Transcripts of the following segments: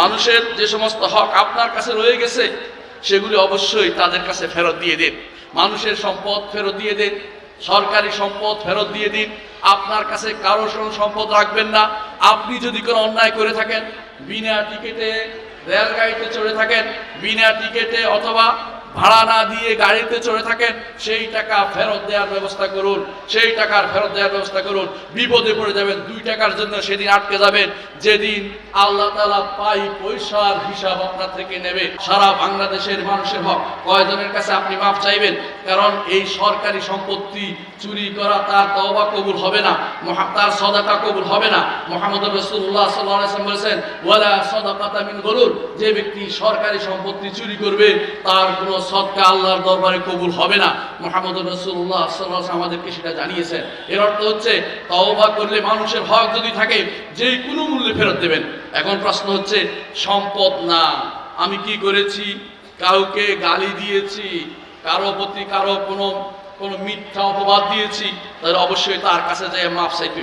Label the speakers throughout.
Speaker 1: মানুষের যে সমস্ত হক আপনার কাছে রয়ে গেছে, সেগুলি অবশ্যই তাদের কাছে ফেরত দিয়ে দিন। মানুষের সম্পদ ফেরত দিয়ে দিন, সরকারি সম্পদ ফেরত দিয়ে দিন। আপনার কাছে কারও কোনো সম্পদ রাখবেন না। আপনি যদি কোনো অন্যায় করে থাকেন, বিনা টিকিটে রেলগাড়িতে চড়ে থাকেন, বিনা টিকিটে অথবা ভাড়া না দিয়ে গাড়িতে চড়ে থাকেন, সেই টাকা ফেরত দেওয়ার ব্যবস্থা করুন, সেই টাকার ফেরত দেওয়ার ব্যবস্থা করুন। বিপদে পড়ে যাবেন, দুই টাকার জন্য সেদিন আটকে যাবেন। যেদিন আল্লাহ তালা পাই পয়সার হিসাব আপনার থেকে নেবে। সারা বাংলাদেশের মানুষের হক। কয়জনের কাছে আপনি মাপ চাইবেন? কারণ এই সরকারি সম্পত্তি চুরি করা তার তওবা কবুল হবে না তার সদাকা কবুল হবে না। মোহাম্মদ রসুল্লাহ সাল্লাম বলেছেন, ওয়ালা সদাকাতা মিন গরুর যে ব্যক্তি সরকারি সম্পত্তি চুরি করবে, তার কোনো সদকা আল্লাহর দরবারে কবুল হবে না। মোহাম্মদ রসুল্লাহ সাল্লাহ আমাদেরকে সেটা জানিয়েছেন। এর অর্থ হচ্ছে, তওবা করলে মানুষের হক যদি থাকে, যে কোনো মূল্যে ফেরত দেবেন। এখন প্রশ্ন হচ্ছে, সম্পদ না। আমি কি করেছি? কাউকে গালি দিয়েছি? কারও প্রতি কারও কোনো কোনো মিথ্যা অপবাদ দিয়েছি, তাহলে অবশ্যই তার কাছে যেয়ে মাপ চাইতে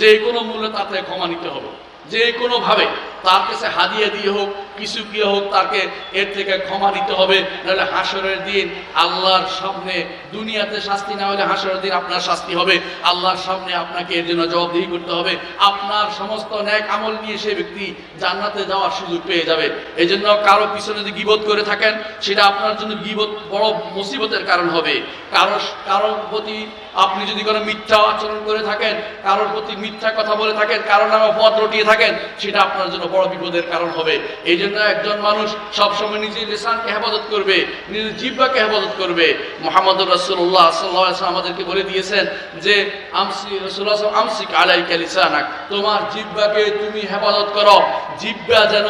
Speaker 1: যে কোনো মূল্যে তাতে ক্ষমা নিতে হবে। যে কোনোভাবে তার কাছে হাদিয়ে দিয়ে হোক, কিছু গিয়ে হোক, তাকে এর থেকে ক্ষমা দিতে হবে। নাহলে হাসরের দিন আল্লাহর সামনে, দুনিয়াতে শাস্তি না হলে হাসরের দিন আপনার শাস্তি হবে। আল্লাহর সামনে আপনাকে এর জন্য জবাবদিহি করতে হবে। আপনার সমস্ত ন্যাক আমল নিয়ে সে ব্যক্তি জান্নাতে যাওয়ার সুযোগ পেয়ে যাবে। এই জন্য কারও পিছনে যদি গিবোধ করে থাকেন, সেটা আপনার জন্য গিবোধ বড় মুসিবতের কারণ হবে। কারও কারোর প্রতি আপনি যদি কোনো মিথ্যা আচরণ করে থাকেন, কারোর প্রতি মিথ্যা কথা বলে থাকেন, কারোর নামে পথ রটিয়ে থাকেন, সেটা আপনার জন্য বড় বিপদের কারণ হবে। এই জন্য একজন মানুষ সবসময় নিজের লিসানকে হেফাজত করবে, নিজের জিব্বাকে হেফাজত করবে। মোহাম্মদ রসুল্লাহ সাল্লাহ আমাদেরকে বলে দিয়েছেন যে, আমসি রসুল্লাহ আমসিক আলাইকা লিসানাক। তোমার জিব্বাকে তুমি হেফাজত করো। জিব্বা যেন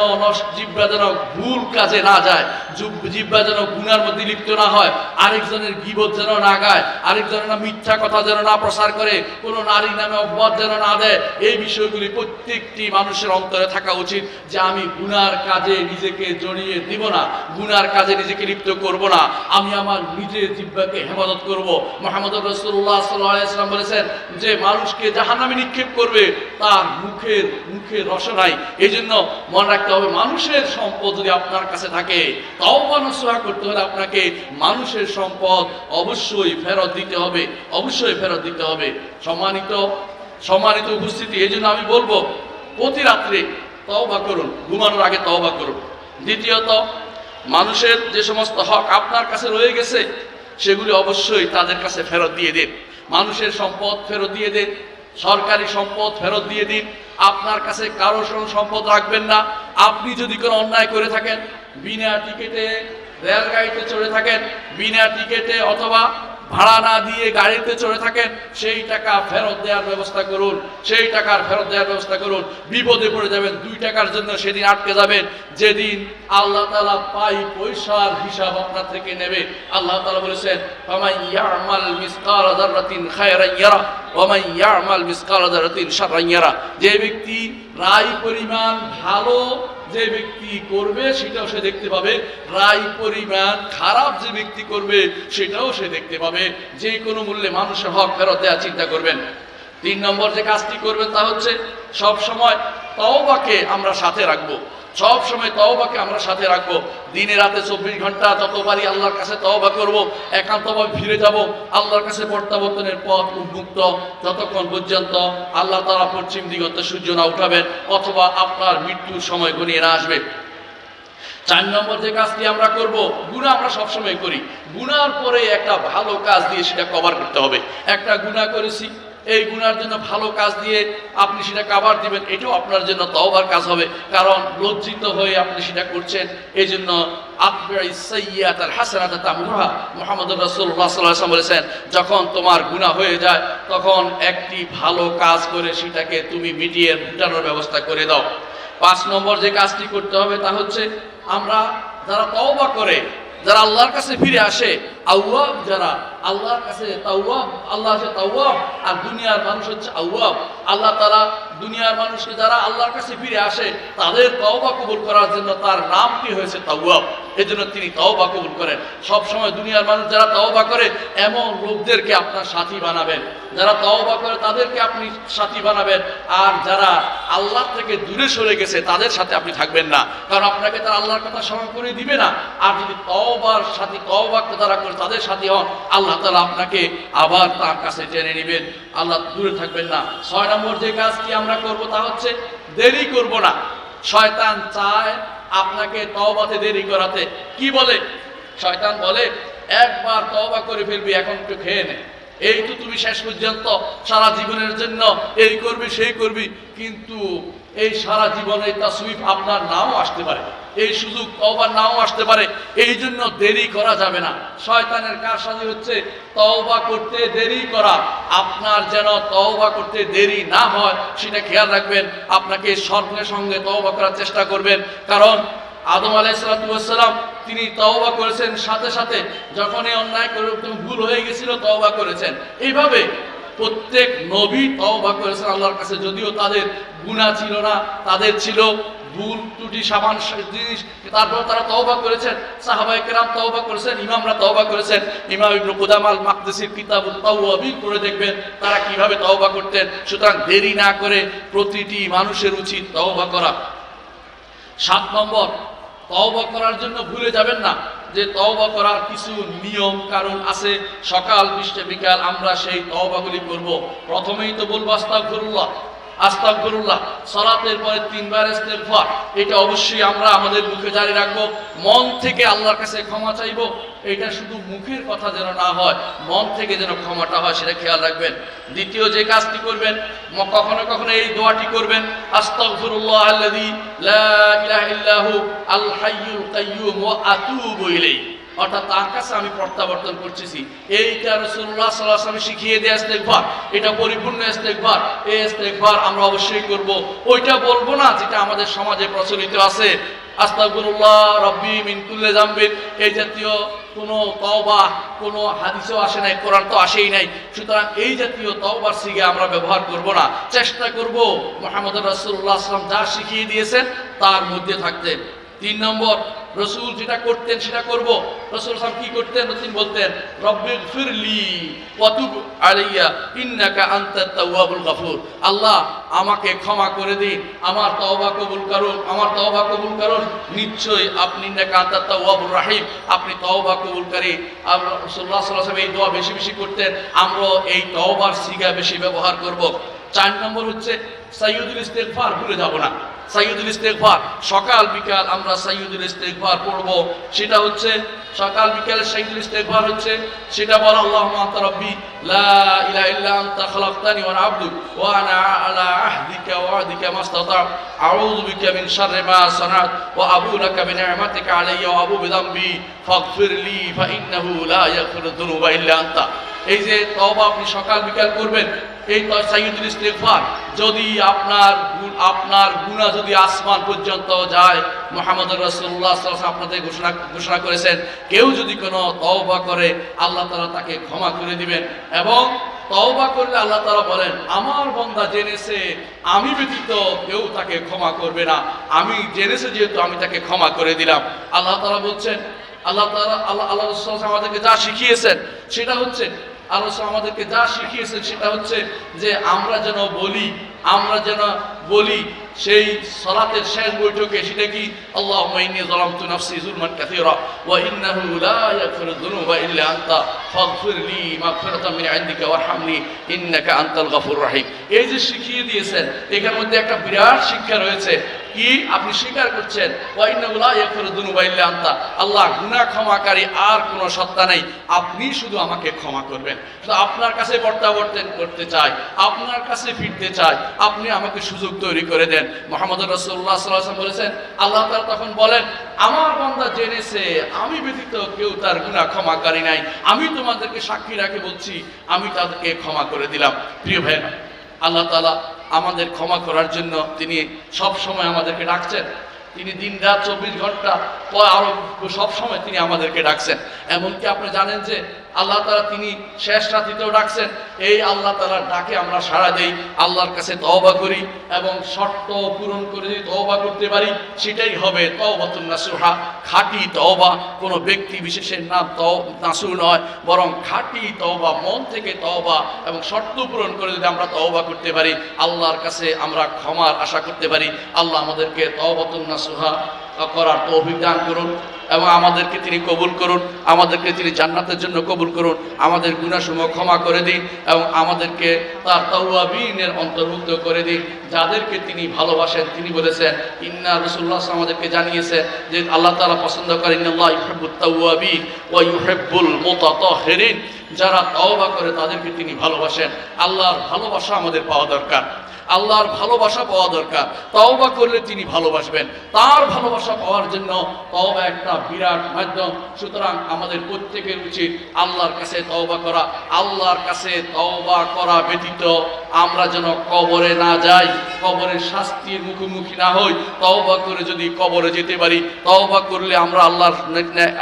Speaker 1: জিব্বা যেন ভুল কাজে না যায়। জুব- জিব্বা যেন গুনার মধ্যে লিপ্ত না হয়। আরেকজনের গিবত যেন না গায়। আরেকজনের না মিথ্যা কথা যেন না প্রসার করে। কোনো নারী নামে অপবাদ যেন না দেয়। এই বিষয়গুলি প্রত্যেকটি মানুষের অন্তরে থাকা উচিত। যে আমি গুনার কাজে নিজেকে জড়িয়ে দিব না, গুনার কাজে নিজেকে লিপ্ত করব না। আমি আমার নিজের জিব্বাকে হেফাজত করব। মোহাম্মদ রসুল্লাহ সাল্লাম বলেছেন যে মানুষকে জাহান্নামে নিক্ষেপ করবে, তার মুখের মুখের রসনাই এই জন্য মনে রাখতে হবে, মানুষের সম্পদ যদি আপনার কাছে থাকে তাও মানুষরা করতে হলে আপনাকে মানুষের সম্পদ অবশ্যই ফেরত দিতে হবে, অবশ্যই ফেরত দিতে হবে। সম্মানিত সম্মানিত উপস্থিতি এই জন্য আমি বলব, প্রতি রাত্রে তওবা করুন, ঘুমানোর আগে তওবা করুন। দ্বিতীয়ত, মানুষের যে সমস্ত হক আপনার কাছে রয়ে গেছে, সেগুলি অবশ্যই তাদের কাছে ফেরত দিয়ে দিন। মানুষের সম্পদ ফেরত দিয়ে দিন, সরকারি সম্পদ ফেরত দিয়ে দিন। আপনার কাছে কারও সম্পদ রাখবেন না। আপনি যদি কোনো অন্যায় করে থাকেন, বিনা টিকিটে রেলগাড়িতে চড়ে থাকেন, বিনা টিকিটে অথবা ভাড়া না দিয়ে গাড়িতে চড়ে থাকেন, সেই টাকা ফেরত দেওয়ার ব্যবস্থা করুন, সেই টাকার ফেরত দেওয়ার ব্যবস্থা করুন। বিপদে পড়ে যাবেন, দুই টাকার জন্য সেদিন আটকে যাবেন। যেদিন আল্লাহ তালা পাই পয়সার হিসাব আপনার থেকে নেবে। আল্লাহ তালা বলেছেন যে ব্যক্তি রায়, পরিমাণ, ভালো যে ব্যক্তি করবে, সেটাও সে দেখতে পাবে। রায়, পরিমাণ, খারাপ যে ব্যক্তি করবে, সেটাও সে দেখতে পাবে। যে কোনো মূল্যে মানুষের হক ফেরত দেওয়া চিন্তা করবেন তিন নম্বর যে কাজটি করবেন তা হচ্ছে সব সময় তওবাকে আমরা সাথে রাখব। সব সময় তওবাকে আমরা সাথে রাখব। দিনে রাতে চব্বিশ ঘণ্টা যতবারই আল্লাহর কাছে তওবা করব, একান্তভাবে ফিরে যাব, আল্লাহর কাছে প্রত্যাবর্তনের পথ উন্মুক্ত। যতক্ষণ পর্যন্ত আল্লাহ তারা পশ্চিম দিগন্তে সূর্য না উঠাবেন, অথবা আপনার মৃত্যুর সময় ঘনিয়ে না আসবে। চার নম্বর যে কাজটি আমরা করব গুণা আমরা সবসময় করি। গুনার পরে একটা ভালো কাজ দিয়ে সেটা কভার করতে হবে। একটা গুণা করেছি এই গুনার জন্য ভালো কাজ দিয়ে আপনি সেটা কাবার দিবেন, এটাও আপনার জন্য তওবার কাজ হবে। কারণ লজ্জিত হয়ে আপনি সেটা করছেন এই জন্য মোহাম্মদ রসুল্লাহ বলেছেন, যখন তোমার গুণা হয়ে যায়, তখন একটি ভালো কাজ করে সেটাকে তুমি মিটিয়ে মিটানোর ব্যবস্থা করে দাও। পাঁচ নম্বর যে কাজটি করতে হবে তা হচ্ছে, আমরা যারা তওবা করে, যারা আল্লাহর কাছে ফিরে আসে, আউয়াব যারা আল্লাহর কাছে তাওয়াব আল্লাহ হচ্ছে তাওয়াব আর দুনিয়ার মানুষ হচ্ছে আওয়াব। আল্লাহ তারা দুনিয়ার মানুষকে যারা আল্লাহর কাছে ফিরে আসে, তাদের তওবা কবুল করার জন্য তার নামটি হয়েছে? তাওয়াব। এই জন্য তিনি তওবা কবুল করেন। সব সময় দুনিয়ার মানুষ যারা তওবা করে, এমন লোকদেরকে আপনার সাথী বানাবেন। যারা তওবা করে, তাদেরকে আপনি সাথী বানাবেন। আর যারা আল্লাহ থেকে দূরে সরে গেছে, তাদের সাথে আপনি থাকবেন না। কারণ আপনাকে তারা আল্লাহর কথা স্মরণ করে দিবে না। আর যদি তওবার সাথী, তওবা তারা করে তাদের সাথী হন, আল্লাহ তালা আপনাকে আবার তার কাছে টেনে নেবেন। আল্লাহ দূরে থাকবেন না। ছয় নম্বর যে কাজটি আমরা করব তা হচ্ছে দেরি করব না। শয়তান চায় আপনাকে তওবাতে দেরি করাতে। কি বলে? শয়তান বলে, একবার তওবা করে ফেলবি, এখন একটু খেয়ে নে। এই তো তুমি শেষ পর্যন্ত সারা জীবনের জন্য এই করবি, সেই করবি, কিন্তু এই সারা জীবনে তাসুইফ আপনার নাও আসতে পারে। এই সুযোগ তওবার নাও আসতে পারে। এই জন্য দেরি করা যাবে না। শয়তানের কারসাজি হচ্ছে তওবা করতে দেরি করা। আপনার যেন তওবা করতে দেরি না হয়, সেটা খেয়াল রাখবেন। আপনাকে সঙ্গে সঙ্গে তওবা করার চেষ্টা করবেন। কারণ আদম আলাইসালাম তিনি তওবা করেছেন সাথে সাথে। যখনই অন্যায় করে ভুল হয়ে গেছিল, তওবা করেছেন। এইভাবে প্রত্যেক নবী তওবা করেছেন আল্লাহর কাছে। যদিও তাদের গুণা ছিল না, তাদের ছিল ভুল ত্রুটি সামান জিনিস। তারপর তারা তওবা করেছেন সাহাবাই কেরাম তওবা করেছেন, ইমামরা তওবা করেছেন। ইমাম ইবনু কুদামাল মাকদেসির কিতাবুল তাওয়াবিন করে দেখবেন তারা কীভাবে তওবা করতেন। সুতরাং দেরি না করে প্রতিটি মানুষের উচিত তওবা করা। সাত নম্বর, তওবা করার জন্য ভুলে যাবেন না। যে তওবা করার কিছু নিয়ম, কারণ আছে, সকাল, বৃষ্টি, বিকাল আমরা সেই তওবাগুলি করব। প্রথমেই তো বলব আস্তাগফিরুল্লাহ আস্তাগফিরুল্লাহ, সালাতের পরে তিনবার ইস্তেগফার, এটা অবশ্যই আমরা আমাদের মুখে জারি রাখব, মন থেকে আল্লাহর কাছে ক্ষমা চাইব এটা শুধু মুখের কথা যেন না হয়, মন থেকে যেন ক্ষমাটা হয়, সেটা খেয়াল রাখবেন। দ্বিতীয় যে কাজটি করবেন কখনো কখনো এই দোয়াটি করবেন লা অর্থাৎ তার কাছে আমি প্রত্যাবর্তন করতেছি। এইটা রসুল্লাহ সাল্লাহ আসলামে শিখিয়ে দেওয়া ইস্তেকবার এটা পরিপূর্ণ ইস্তেকবার এই ইস্তেকবার আমরা অবশ্যই করব। ওইটা বলব না যেটা আমাদের সমাজে প্রচলিত আছে। আস্তাগফিরুল্লাহ রব্বি মিন কুল্লি জামবিন এই জাতীয় কোনো তওবা, কোনো হাদিসও আসে নাই, কোরআন তো আসেই নাই। সুতরাং এই জাতীয় তওবার সিগে আমরা ব্যবহার করব না। চেষ্টা করব মোহাম্মদ রাসুল্লাহ আসলাম যা শিখিয়ে দিয়েছেন তার মধ্যে থাকতে। তিন নম্বর, রসুল যেটা করতেন সেটা করব। রসুল সাহেব কি করতেন? তিনি বলতেন রব্বির ফিরলি ওয়াতুব আলাইয়া, ইন্নাকা আনতাত তাওয়াবুল গাফুর। আল্লাহ, আমাকে ক্ষমা করে দিন। আমার তওবা কবুল করুন। আমার তওবা কবুল করুন। নিশ্চয়ই আপনি ইন্নাকা আনতাত তাওয়াবুর রাহিম। আপনি তওবা কবুলকারী। আর রাসূলুল্লাহ সাল্লাল্লাহু এই দোয়া বেশি বেশি করতেন। আমরা এই তওবার সিগা বেশি ব্যবহার করব। চার নম্বর হচ্ছে, সাইয়্যিদুল ইস্তেগফার ভুলে যাব না। সাইয়্যিদুল ইস্তেগফার। সকাল, বিকাল আমরা সাইয়্যিদুল ইস্তেগফার পড়ব। সেটা হচ্ছে, সকাল, বিকাল সাইয়্যিদুল ইস্তেগফার হচ্ছে, সেটা বলা আল্লাহুম্মা আনতা রাব্বি, লা ইলাহা ইল্লা আনতা খালাকতানি ওয়া আনা আবদুক, ওয়া আনা আলা আহদিকা ওয়া আহদিকা মাস্তাতা আউযু বিকা মিন শাররি মা সানাত, ওয়া আবু লাকা বিনি'মাতিকা আলাইয়া ওয়া আবু বিযামবি ফাগফির লি ফা ইন্নাহু লা ইয়াগফিরু যুনুবা ইল্লা আনতা। এই যে তওবা আপনি সকাল, বিকাল করবেন, এই তো সাইয়্যিদুল ইস্তেগফার। যদি আপনার আপনার গুনাহ যদি আসমান পর্যন্ত যায় মুহাম্মদ সাল্লাল্লাহু আপনাদের ঘোষণা ঘোষণা করেছেন, কেউ যদি কোনো তওবা করে, আল্লাহ তাআলা তাকে ক্ষমা করে দিবেন। এবং তওবা করলে আল্লাহ তাআলা বলেন, আমার বান্দা জেনেছে, আমি ব্যতীত কেউ তাকে ক্ষমা করবে না। আমি জেনেছে যেহেতু আমি তাকে ক্ষমা করে দিলাম। আল্লাহ তাআলা বলছেন, আল্লাহ তাআলা, আল্লাহ আল্লাহ রাসূল সাল্লাল্লাহু আলাইহি ওয়াসাল্লাম আমাদেরকে যা শিখিয়েছেন, সেটা হচ্ছে আলোচনা আমাদেরকে যা শিখিয়েছেন, সেটা হচ্ছে যে আমরা যেন বলি, আমরা যেন বলি, সেই সালাতের শেষ বৈঠকে সেটা কি? আল্লাহ ইন্নী যালামতু নাফসি যুলমান কাসীরা, ওয়া ইন্নাহু লা ইয়াগফিরু যুনুবা ইল্লা আনতা ফাগফির লি মাগফিরাতাম মিন ইনদিকা ওয়ারহামনি, ইন্নাকা আনতাল গাফুর রাহিম। এই যে শিখিয়ে দিয়েছেন এখানের মধ্যে একটা বিরাট শিক্ষা রয়েছে কি আপনি স্বীকার করছেন? আল্লাহ গুনাহ ক্ষমাকারী আর কোনো সত্তা নেই। আপনি শুধু আমাকে ক্ষমা করবেন। আপনার কাছে প্রত্যাবর্তন করতে চাই, আপনার কাছে ফিরতে চাই, আপনি আমাকে সুযোগ তৈরি করে দেন। মোহাম্মদ রসুল্লাহ বলেছেন, আল্লাহ তাআলা তখন বলেন, আমার বান্দা জেনেছে, আমি ব্যতীত কেউ তার গুনাহ ক্ষমাকারী নাই। আমি তোমাদেরকে সাক্ষী রাখে বলছি, আমি তাদেরকে ক্ষমা করে দিলাম। প্রিয় ভাই আল্লাহ তালা আমাদের ক্ষমা করার জন্য তিনি সব সময় আমাদেরকে ডাকছেন। তিনি দিন রাত চব্বিশ ঘণ্টা সব সময় তিনি আমাদেরকে ডাকছেন। এমনকি আপনি জানেন যে আল্লাহ তালা তিনি শেষ রাত্রিতেও ডাকছেন, এই আল্লাহ তালার ডাকে, আমরা সাড়া দেই, আল্লাহর কাছে তওবা করি এবং শর্ত পূরণ করে যদি তওবা করতে পারি, সেটাই হবে তওবাতুন নাসুহা, খাঁটি তওবা। কোনো ব্যক্তি বিশেষের নাম নাসু নয়, বরং খাঁটি তওবা, মন থেকে তওবা এবং শর্ত পূরণ করে যদি আমরা তওবা করতে পারি, আল্লাহর কাছে আমরা ক্ষমার আশা করতে পারি, আল্লাহ আমাদেরকে তওবাতুন নাসুহা করার তৌফিক দান করুন এবং আমাদেরকে তিনি কবুল করুন, আমাদেরকে তিনি জান্নাতের জন্য কবুল করুন, আমাদের গুণাসমূহ ক্ষমা করে দিন এবং আমাদেরকে তার তাওয়াবিনের অন্তর্ভুক্ত করে দিন। যাদেরকে তিনি ভালোবাসেন, তিনি বলেছেন, ইন্না রসুল্লাহ আমাদেরকে জানিয়েছে যে আল্লাহ তাআলা পছন্দ করেন, ইন্নাল্লাহ ইউহিব্বুত তাওয়াবিন ওয়া ইউহিব্বুল মুতাতাহহিরিন যারা তওবা করে তাদেরকে তিনি ভালোবাসেন। আল্লাহর ভালোবাসা আমাদের পাওয়া দরকার। আল্লাহর ভালোবাসা পাওয়া দরকার। তওবা করলে তিনি ভালোবাসবেন। তার ভালোবাসা পাওয়ার জন্য তওবা একটা বিরাট মাধ্যম। সুতরাং আমাদের প্রত্যেকের উচিত আল্লাহর কাছে তওবা করা। আল্লাহর কাছে তওবা করা ব্যতীত আমরা যেন কবরে না যাই, কবরের শাস্তির মুখোমুখি না হই, তওবা করে যদি কবরে যেতে পারি, তওবা করলে আমরা আল্লাহর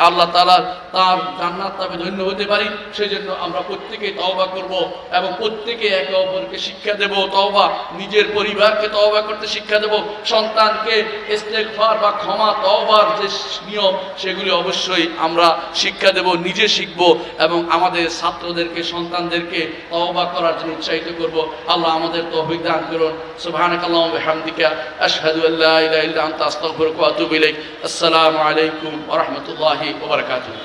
Speaker 1: আল্লাহ তাআলার তার জান্নাত তাবে ধন্য হতে পারি, সেজন্য আমরা প্রত্যেকে তওবা করব এবং প্রত্যেকে একে অপরকে শিক্ষা দেব, তওবা, নিজের পরিবারকে তওবা করতে শিক্ষা দেব, সন্তানকে ইস্তেগফার বা ক্ষমা তওবার যে নিয়ম, সেগুলি অবশ্যই আমরা শিক্ষা দেব, নিজে শিখব এবং আমাদের ছাত্রদেরকে, সন্তানদেরকে তওবা করার জন্য উৎসাহিত করব। আল্লাহ আমাদের তৌফিক দান করুন। সুবহানাকাল্লাহু ওয়া বিহামদিকা আশহাদু আল্লা ইলাহা ইল্লা আনতা আস্তাগফিরুকা ওয়া আতুবু ইলাইক। আসসালামু আলাইকুম ওয়া রাহমাতুল্লাহি ওয়া বারাকাতুহু।